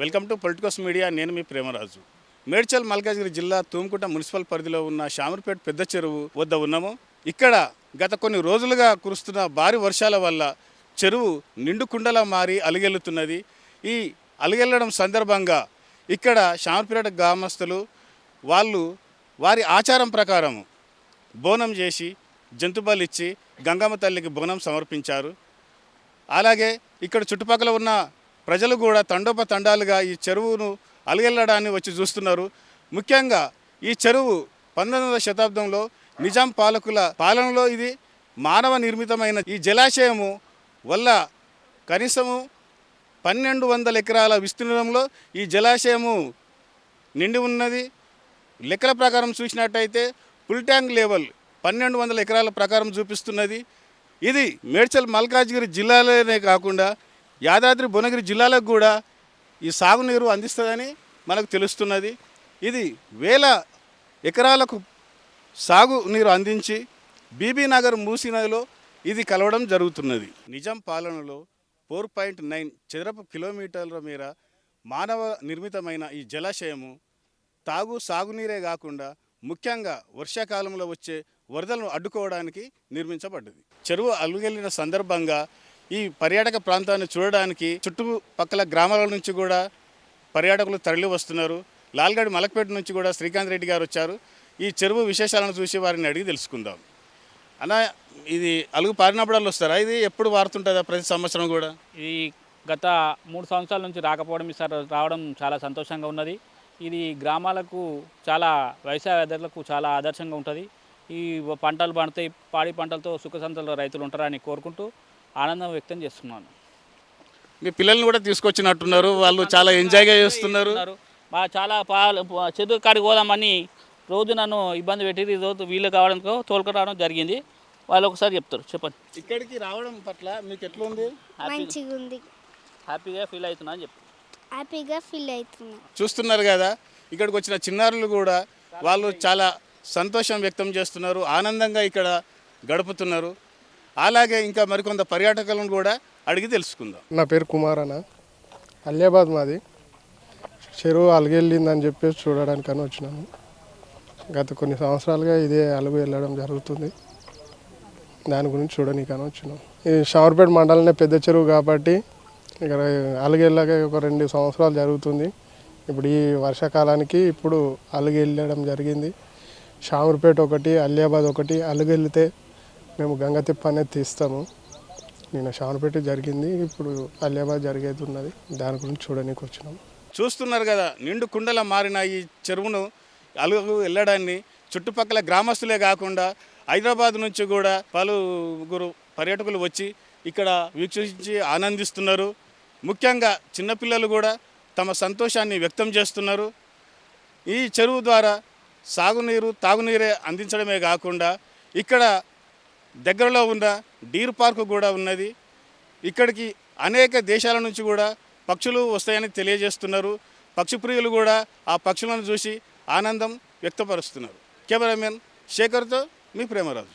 Welcome to Politicos media నేను మీ ప్రేమరాజు. మేడ్చల్ మల్కాజ్గిరి జిల్లా Thumukunta municipal పరిధిలో ఉన్న షామర్పేట పెద్ద చెరువు వద్ద ఉన్నాము. ఇక్కడ గత కొన్ని రోజులుగా కురుస్తున్న భారీ వర్షాల వల్ల చెరువు నిండు కుండలా మారి అలిగెల్లుతున్నది. ఈ అలిగెల్లడం సందర్భంగా ఇక్కడ షామర్పేట గ్రామస్తులు వాళ్ళు వారి ఆచారం ప్రకారం బోనం చేసి జంతు ఇచ్చి గంగమ్మ తల్లికి బోనం సమర్పించారు. అలాగే ఇక్కడ చుట్టుపక్కల ఉన్న ప్రజలు కూడా తండోపతండాలుగా ఈ చెరువును అలగెళ్ళడాన్ని వచ్చి చూస్తున్నారు. ముఖ్యంగా ఈ చెరువు పంతొమ్మిదవ శతాబ్దంలో నిజాం పాలకుల పాలనలో ఇది మానవ నిర్మితమైన ఈ జలాశయము వల్ల కనీసము పన్నెండు వందల ఎకరాల విస్తీర్ణంలో ఈ జలాశయము నిండి ఉన్నది. లెక్కల ప్రకారం చూసినట్టయితే ఫుల్ ట్యాంక్ లెవెల్ పన్నెండు వందల ఎకరాల ప్రకారం చూపిస్తున్నది. ఇది మేడ్చల్ మల్కాజ్గిరి జిల్లాలోనే కాకుండా యాదాద్రి భువనగిరి జిల్లాలకు కూడా ఈ సాగునీరు అందిస్తుందని మనకు తెలుస్తున్నది. ఇది వేల ఎకరాలకు సాగు నీరు అందించి బీబీ నగర్ మూసీ నదిలో ఇది కలవడం జరుగుతున్నది. నిజాం పాలనలో ఫోర్ పాయింట్ నైన్ చదరపు కిలోమీటర్ల మేర మానవ నిర్మితమైన ఈ జలాశయము తాగు సాగునీరే కాకుండా ముఖ్యంగా వర్షాకాలంలో వచ్చే వరదలను అడ్డుకోవడానికి నిర్మించబడ్డది. చెరువు అలుగెళ్ళిన సందర్భంగా ఈ పర్యాటక ప్రాంతాన్ని చూడడానికి చుట్టుపక్కల గ్రామాల నుంచి కూడా పర్యాటకులు తరలి వస్తున్నారు. లాల్గఢ్ మలక్పేట నుంచి కూడా శ్రీకాంత్ రెడ్డి గారు వచ్చారు. ఈ చెరువు విశేషాలను చూసి వారిని అడిగి తెలుసుకుందాం. అన్న ఇది అలుగు పారినప్పుడల్లా వస్తారా? ఇది ఎప్పుడు వారుతుంటుందా ప్రతి సంవత్సరం కూడా? ఇది గత మూడు సంవత్సరాల నుంచి రాకపోవడం ఈసారి రావడం చాలా సంతోషంగా ఉన్నది. ఇది గ్రామాలకు చాలా వ్యవసాయదారులకు చాలా ఆదర్శంగా ఉంటుంది. ఈ పంటలు పండుతాయి పాడి పంటలతో సుఖ సంతలో రైతులు ఉంటారని కోరుకుంటూ ఆనందం వ్యక్తం చేస్తున్నాను. మీ పిల్లల్ని కూడా తీసుకొచ్చినట్టున్నారు. వాళ్ళు చాలా ఎంజాయ్గా చేస్తున్నారు. మా చాలా పాలు చదువు కాడికి పోదామని రోజు నన్ను ఇబ్బంది పెట్టి రోజు వీలు కావడంతో తోలుకురావడం జరిగింది. వాళ్ళు ఒకసారి చెప్తారు. చెప్పండి. ఇక్కడికి రావడం పట్ల మీకు ఎట్లుంది? హ్యాపీ మంచిగా ఉంది హ్యాపీగా ఫీల్ అవుతున్నా అని చెప్పు. హ్యాపీగా ఫీల్ అవుతున్నా. చూస్తున్నారు కదా ఇక్కడికి వచ్చిన చిన్నారులు కూడా వాళ్ళు చాలా సంతోషం వ్యక్తం చేస్తున్నారు. ఆనందంగా ఇక్కడ గడుపుతున్నారు. అలాగే ఇంకా మరికొంత పర్యాటకులను కూడా అడిగి తెలుసుకుందాం. నా పేరు కుమార్ అన్న. అలియాబాద్ మాది. చెరువు అలుగెళ్ళిందని చెప్పేసి చూడడానికని వచ్చినాము. గత కొన్ని సంవత్సరాలుగా ఇదే అలుగు వెళ్ళడం జరుగుతుంది. దాని గురించి చూడనీకని వచ్చినాం ఇది షవర్పేట మండలనే పెద్ద చెరువు కాబట్టి ఇక్కడ అలుగెళ్ళగా ఒక రెండు సంవత్సరాలు జరుగుతుంది. ఇప్పుడు ఈ వర్షాకాలానికి ఇప్పుడు అలుగు వెళ్ళడం జరిగింది. షామర్పేట ఒకటి అలియాబాద్ ఒకటి అలుగెళ్తే మేము గంగతిప్ప అనేది తీస్తాము. నిన్న షామర్పేట జరిగింది. ఇప్పుడు అలియాబాద్ జరిగేది ఉన్నది. దాని గురించి చూడడానికి వచ్చినాము చూస్తున్నారు కదా నిండు కుండలా మారిన ఈ చెరువును అలుగు వెళ్ళడాన్ని చుట్టుపక్కల గ్రామస్తులే కాకుండా హైదరాబాద్ నుంచి కూడా పలుగురు పర్యాటకులు వచ్చి ఇక్కడ వీక్షించి ఆనందిస్తున్నారు. ముఖ్యంగా చిన్నపిల్లలు కూడా తమ సంతోషాన్ని వ్యక్తం చేస్తున్నారు. ఈ చెరువు ద్వారా సాగునీరు తాగునీరే అందించడమే కాకుండా ఇక్కడ దగ్గరలో ఉన్న డీర్ పార్క్ కూడా ఉన్నది. ఇక్కడికి అనేక దేశాల నుంచి కూడా పక్షులు వస్తాయని తెలియజేస్తున్నారు. పక్షి ప్రియులు కూడా ఆ పక్షులను చూసి ఆనందం వ్యక్తపరుస్తున్నారు. కెమెరామెన్ శేఖర్తో మీ Premaraju.